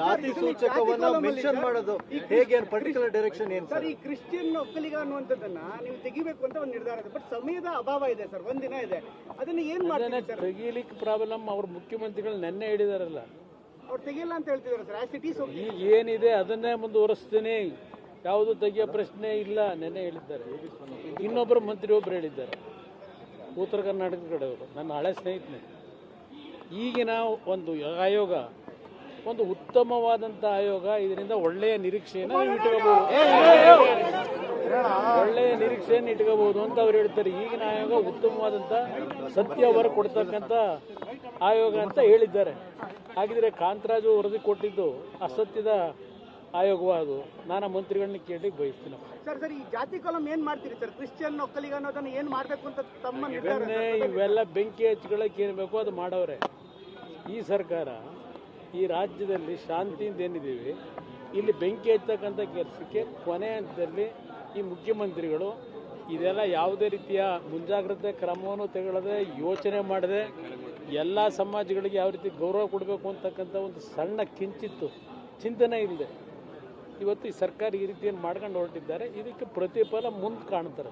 ಜಾತಿ ಸೂಚಕವನ್ನ ಮೆನ್ಷನ್ ಮಾಡೋದು ಹೇಗೆ ಪರ್ಟಿಕ್ಯುಲರ್ ಡೈರೆಕ್ಷನ್ ಏನು ಸರ್ ಈ ಕ್ರಿಶ್ಚಿಯನ್ ಒಕ್ಕಲಿಗ ಅನ್ನುವಂಥದ್ದನ್ನ ನೀವು ತೆಗಿಬೇಕು ಅಂತ ಒಂದು ನಿರ್ಧಾರ ಇದೆ. ಬಟ್ ಸಮಯದ ಅಭಾವ ಇದೆ ಸರ್ ಒಂದಿನ ಇದೆ. ಅದನ್ನ ಏನ್ ಮಾಡ್ತಾರೆ ತೆಗೀಲಿಕ್ಕೆ ಪ್ರಾಬ್ಲಮ್ ಅವ್ರ ಮುಖ್ಯಮಂತ್ರಿಗಳು ನೆನ್ನೆ ಹೇಳಿದಾರಲ್ಲ. ಅವ್ರು ತೆಗಿಲ್ಲ ಅಂತ ಹೇಳ್ತಿದ್ದಾರೆ ಸರ್ ಆಸ್ ಇಟ್ ಈಸ್ ಈಗ ಏನಿದೆ ಅದನ್ನೇ ಮುಂದುವರಿಸ್ತೀನಿ. ಯಾವುದು ತೆಗಿಯೋ ಪ್ರಶ್ನೆ ಇಲ್ಲ ನೆನ್ನೆ ಹೇಳಿದ್ದಾರೆ. ಇನ್ನೊಬ್ಬರು ಮಂತ್ರಿ ಒಬ್ರು ಹೇಳಿದ್ದಾರೆ. ಉತ್ತರ ಕರ್ನಾಟಕ ಕಡೆಯವರು ನನ್ನ ಹಳೆ ಸ್ನೇಹಿತನೇ. ಈಗಿನ ಒಂದು ಆಯೋಗ ಒಂದು ಉತ್ತಮವಾದಂಥ ಆಯೋಗ ಇದರಿಂದ ಒಳ್ಳೆಯ ನಿರೀಕ್ಷೆಯನ್ನು ಇಟ್ಕೋಬಹುದು. ಒಳ್ಳೆಯ ನಿರೀಕ್ಷೆಯನ್ನು ಇಟ್ಕೋಬಹುದು ಅಂತ ಅವ್ರು ಹೇಳ್ತಾರೆ. ಈಗಿನ ಆಯೋಗ ಉತ್ತಮವಾದಂಥ ಸತ್ಯ ಹೊರ ಕೊಡ್ತಕ್ಕಂಥ ಆಯೋಗ ಅಂತ ಹೇಳಿದ್ದಾರೆ. ಹಾಗಿದ್ರೆ ಕಾಂತರಾಜು ವರದಿ ಕೊಟ್ಟಿದ್ದು ಅಸತ್ಯದ ಆಯೋಗವಾದು ನಾನು ಮಂತ್ರಿಗಳನ್ನ ಕೇಳಿ ಬಯಸ್ತೀನಿ. ಸರ್ ಸರ್ ಈ ಜಾತಿ ಕಾಲಂ ಏನ್ ಮಾಡ್ತೀರಿ ಸರ್? ಕ್ರಿಶ್ಚಿಯನ್ ಒಕ್ಕಲಿಗ ಅನ್ನೋದನ್ನ ಏನ್ ಮಾಡ್ಬೇಕು ಅಂತ ತಮ್ಮ ಇವೆಲ್ಲ ಬೆಂಕಿ ಹಚ್ಕೊಳ್ಳೋಕೆ ಏನು ಬೇಕೋ ಅದು ಮಾಡವ್ರೆ. ಈ ಸರ್ಕಾರ ಈ ರಾಜ್ಯದಲ್ಲಿ ಶಾಂತಿಯಿಂದ ಏನಿದ್ದೀವಿ? ಇಲ್ಲಿ ಬೆಂಕಿ ಹಚ್ಚತಕ್ಕಂಥ ಕೆಲಸಕ್ಕೆ ಕೊನೆ ಹಂತದಲ್ಲಿ ಈ ಮುಖ್ಯಮಂತ್ರಿಗಳು ಇದೆಲ್ಲ ಯಾವುದೇ ರೀತಿಯ ಮುಂಜಾಗ್ರತೆ ಕ್ರಮವನ್ನು ತೆಗೊಳ್ಳದೆ ಯೋಚನೆ ಮಾಡದೆ ಎಲ್ಲ ಸಮಾಜಗಳಿಗೆ ಯಾವ ರೀತಿ ಗೌರವ ಕೊಡಬೇಕು ಅಂತಕ್ಕಂಥ ಒಂದು ಸಣ್ಣ ಕಿಂಚಿತ್ತು ಚಿಂತನೆ ಇಲ್ಲದೆ ಇವತ್ತು ಈ ಸರ್ಕಾರ ಈ ರೀತಿಯನ್ನು ಮಾಡ್ಕೊಂಡು ಹೊರಟಿದ್ದಾರೆ. ಇದಕ್ಕೆ ಪ್ರತಿಫಲ ಮುಂದೆ ಕಾಣ್ತಾರೆ.